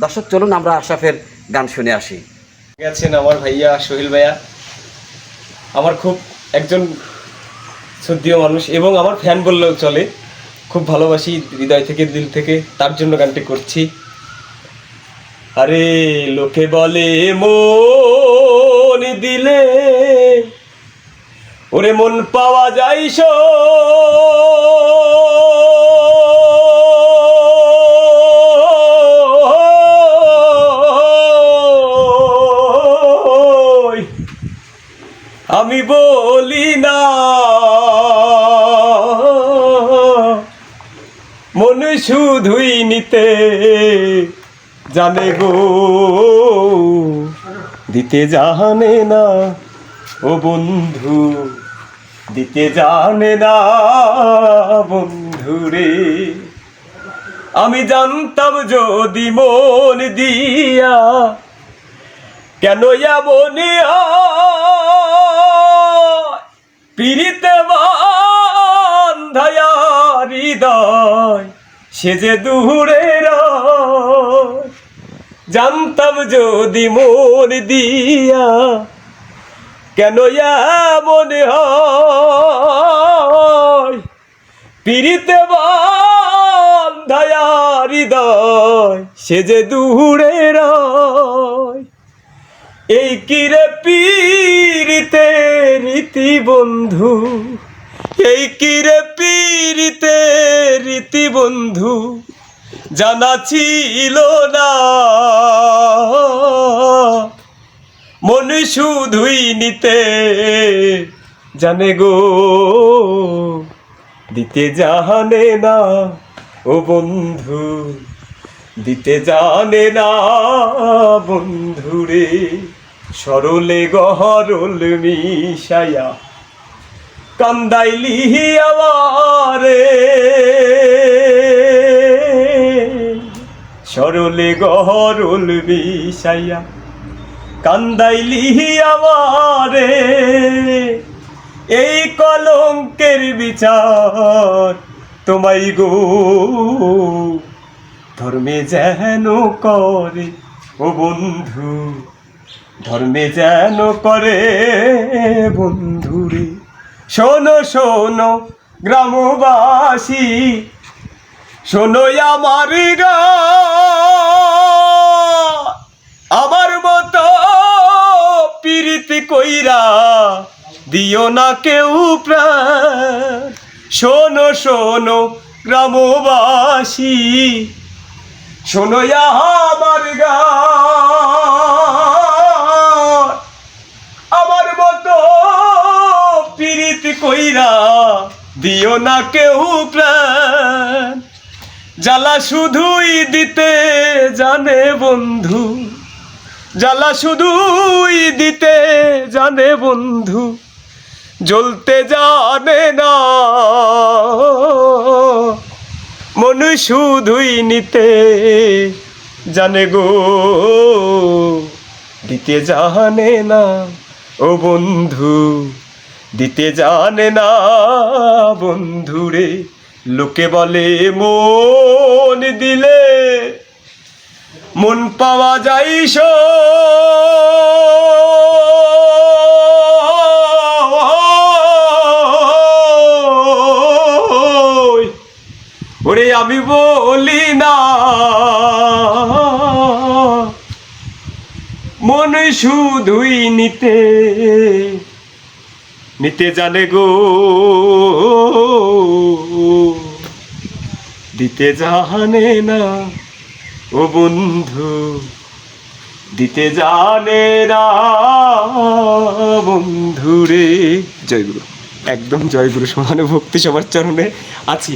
দর্শক, চলুন আমরা আশরাফের গান শুনে আসি। গেছেন আমার ভাইয়া, সোহেল ভাইয়া। আমার খুব একজন শ্রদ্ধীয় মানুষ এবং আমার ফ্যান বললেও চলে, খুব ভালোবাসি হৃদয় থেকে, দিল থেকে, তার জন্য গানটি করছি। আরে, লোকে বলে, মন দিলে, ওরে মন পাওয়া যায় আমি বলি না। মন শুধুই নিতে জানে গো। দিতে জানে না। ও বন্ধু, দিতে জানে না বন্ধু রে। আমি জানতাম যদি মন দিয়া কেন এমন পিড়িতে বান্ধায়া হৃদয়, সে যে দূরে। জানতাম যদি মন দিয়া, কেন এমন হয় বান্ধায়া হৃদয়, সে যে দূরে রয় এই কিরে পীরিতে রীতি বন্ধু এই কিরে পীরিতে রীতি বন্ধু জানা ছিল না। মন শুধুই নিতে জানে গো। দিতে জানে না ও বন্ধু। দিতে জানে না বন্ধুরে, সরলে গহরল মিশায়া কান্দাইলি আমারে। সরলে গহরল মিশাইয়া কান্দাইলি আমারে। এই কলঙ্কের বিচার তোমাই গো ধর্মে যেন করে, ও বন্ধু, ধর্মে যেন করে বন্ধুরে শোনো শোনো, গ্রামবাসী, শোনো আমার আমার মতো পীড়িত কইরা দিও না কেউ প্রাণ। শোনো শোনো, গ্রামবাসী শোনো আমার আমার মতো পীড়িত কইরা দিও না কেউ প্রাণ। জ্বালা শুধুই দিতে জানে বন্ধু। জ্বালা শুধুই দিতে জানে বন্ধু। জ্বলতে জানে না। মন শুধুই নিতে জানে গো। দিতে জানে না, ও বন্ধু, দিতে জানে না বন্ধুরে লোকে বলে, মন দিলে মন পাওয়া যায় ওরে আমি বলি না। মন শুধুই নিতে নিতে জানে গো। দিতে জানে না ও বন্ধু, দিতে জানে না বন্ধুরে জয়গুরু, একদম জয়গুরু সমানে ভক্তি সবার চরণে আছি।